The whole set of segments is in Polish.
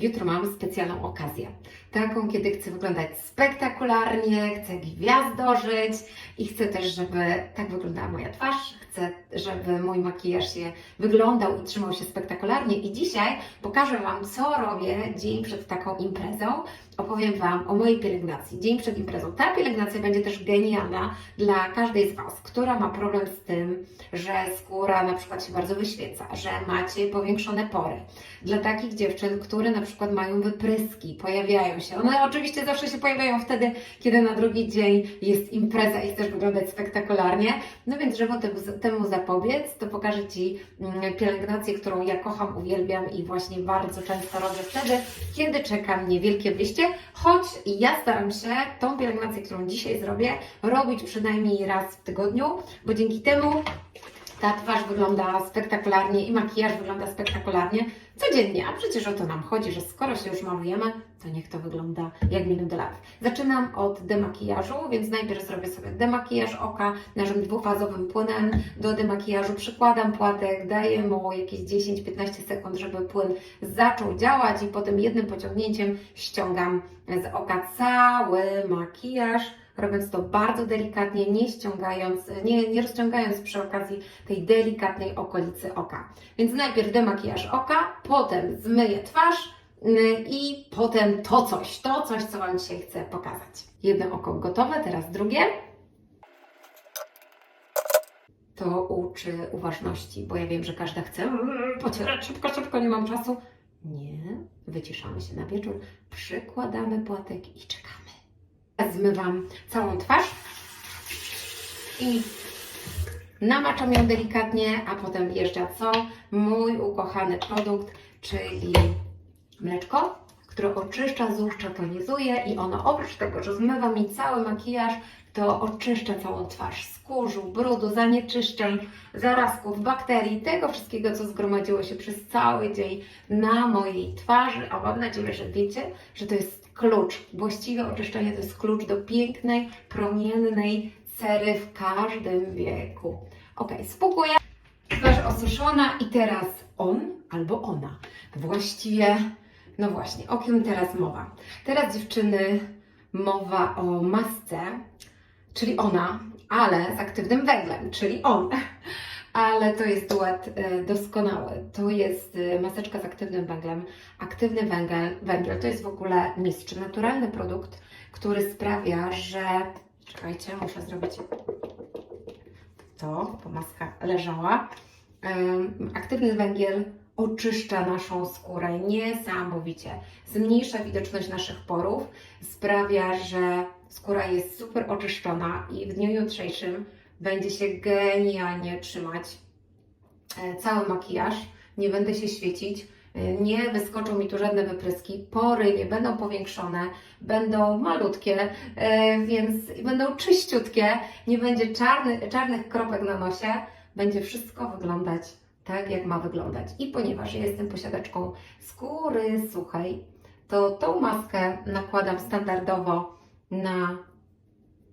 Jutro mam specjalną okazję. Taką, kiedy chcę wyglądać spektakularnie, chcę gwiazdożyć i chcę też, żeby tak wyglądała moja twarz. Chcę, żeby mój makijaż się wyglądał i trzymał się spektakularnie. I dzisiaj pokażę Wam, co robię dzień przed taką imprezą. Opowiem Wam o mojej pielęgnacji. Dzień przed imprezą. Ta pielęgnacja będzie też genialna dla każdej z Was, która ma problem z tym, że skóra na przykład się bardzo wyświeca, że macie powiększone pory. Dla takich dziewczyn, które na przykład mają wypryski, pojawiają się. One oczywiście zawsze się pojawiają wtedy, kiedy na drugi dzień jest impreza i chcesz wyglądać spektakularnie. No więc, żeby temu, temu zapobiec, to pokażę Ci mm, pielęgnację, którą ja kocham, uwielbiam i właśnie bardzo często robię wtedy, kiedy czeka mnie wielkie wyjście, choć ja staram się tą pielęgnację, którą dzisiaj zrobię, robić przynajmniej raz w tygodniu, bo dzięki temu ta twarz wygląda spektakularnie i makijaż wygląda spektakularnie codziennie, a przecież o to nam chodzi, że skoro się już malujemy, to niech to wygląda jak minut do lat. Zaczynam od demakijażu, więc najpierw zrobię sobie demakijaż oka naszym dwufazowym płynem. Do demakijażu przykładam płatek, daję mu jakieś 10-15 sekund, żeby płyn zaczął działać i potem jednym pociągnięciem ściągam z oka cały makijaż robiąc to bardzo delikatnie, nie ściągając, nie, nie rozciągając przy okazji tej delikatnej okolicy oka. Więc najpierw demakijaż oka, potem zmyję twarz yy, i potem to coś, to coś, co Wam dzisiaj chcę pokazać. Jedno oko gotowe, teraz drugie. To uczy uważności, bo ja wiem, że każda chce pocierać szybko, szybko, nie mam czasu. Nie, wyciszamy się na wieczór, przykładamy płatek i czekamy. Zmywam całą twarz i namaczam ją delikatnie, a potem wjeżdża co? Mój ukochany produkt, czyli mleczko, które oczyszcza, złuszcza, tonizuje i ono oprócz tego, że zmywa mi cały makijaż, to oczyszcza całą twarz z kurzu, brudu, zanieczyszczeń, zarazków, bakterii, tego wszystkiego, co zgromadziło się przez cały dzień na mojej twarzy. A mam nadzieję, że wiecie, że to jest klucz. Właściwe oczyszczenie to jest klucz do pięknej, promiennej cery w każdym wieku. Ok, spłukuję. Twarz osuszona i teraz on albo ona. Właściwie, no właśnie, o kim teraz mowa? Teraz dziewczyny mowa o masce, czyli ona, ale z aktywnym węglem, czyli on. Ale to jest duet doskonały. To jest e, maseczka z aktywnym węglem. Aktywny węgiel, węgiel to jest w ogóle mistrz, naturalny produkt, który sprawia, że. Czekajcie, muszę zrobić to, bo maska leżała. Aktywny węgiel oczyszcza naszą skórę niesamowicie. Zmniejsza widoczność naszych porów, sprawia, że skóra jest super oczyszczona i w dniu jutrzejszym będzie się genialnie trzymać e, cały makijaż. Nie będę się świecić. e, Nie wyskoczą mi tu żadne wypryski, pory nie będą powiększone, będą malutkie, e, więc będą czyściutkie, nie będzie czarny, czarnych kropek na nosie, będzie wszystko wyglądać tak, jak ma wyglądać. I ponieważ jestem posiadaczką skóry suchej, to tą maskę nakładam standardowo na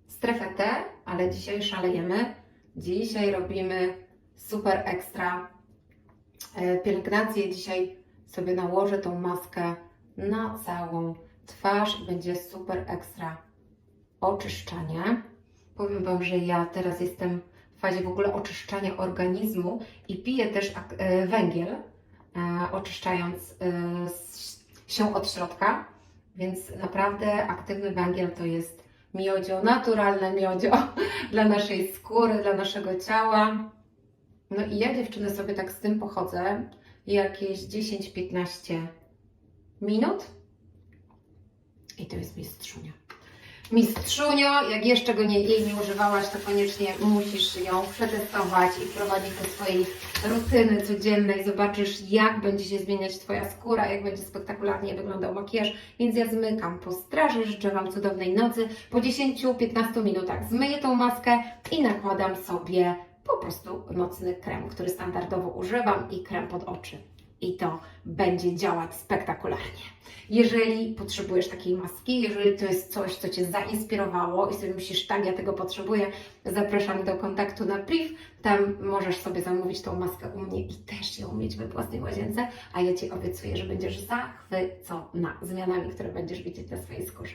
strefę T, ale dzisiaj szalejemy. Dzisiaj robimy super ekstra e, pielęgnację. Dzisiaj sobie nałożę tą maskę na całą twarz będzie super ekstra oczyszczanie. Powiem Wam, że ja teraz jestem w fazie w ogóle oczyszczania organizmu i piję też e, węgiel, e, oczyszczając e, się od środka, więc naprawdę aktywny węgiel to jest miodzio, naturalne miodzio dla naszej skóry, dla naszego ciała. No i ja dziewczyny sobie tak z tym pochodzę jakieś 10-15 minut i to jest mistrzunia. Mistrzunio, jak jeszcze go nie, jej nie używałaś, to koniecznie musisz ją przetestować i wprowadzić do swojej rutyny codziennej. Zobaczysz, jak będzie się zmieniać Twoja skóra, jak będzie spektakularnie wyglądał makijaż. Więc ja zmykam po straży, życzę Wam cudownej nocy. Po 10-15 minutach zmyję tą maskę i nakładam sobie po prostu nocny krem, który standardowo używam i krem pod oczy. I to będzie działać spektakularnie. Jeżeli potrzebujesz takiej maski, jeżeli to jest coś, co Cię zainspirowało i sobie myślisz, tak, ja tego potrzebuję, zapraszam do kontaktu na priv. Tam możesz sobie zamówić tą maskę u mnie i też ją mieć we własnej łazience, a ja Ci obiecuję, że będziesz zachwycona zmianami, które będziesz widzieć na swojej skórze.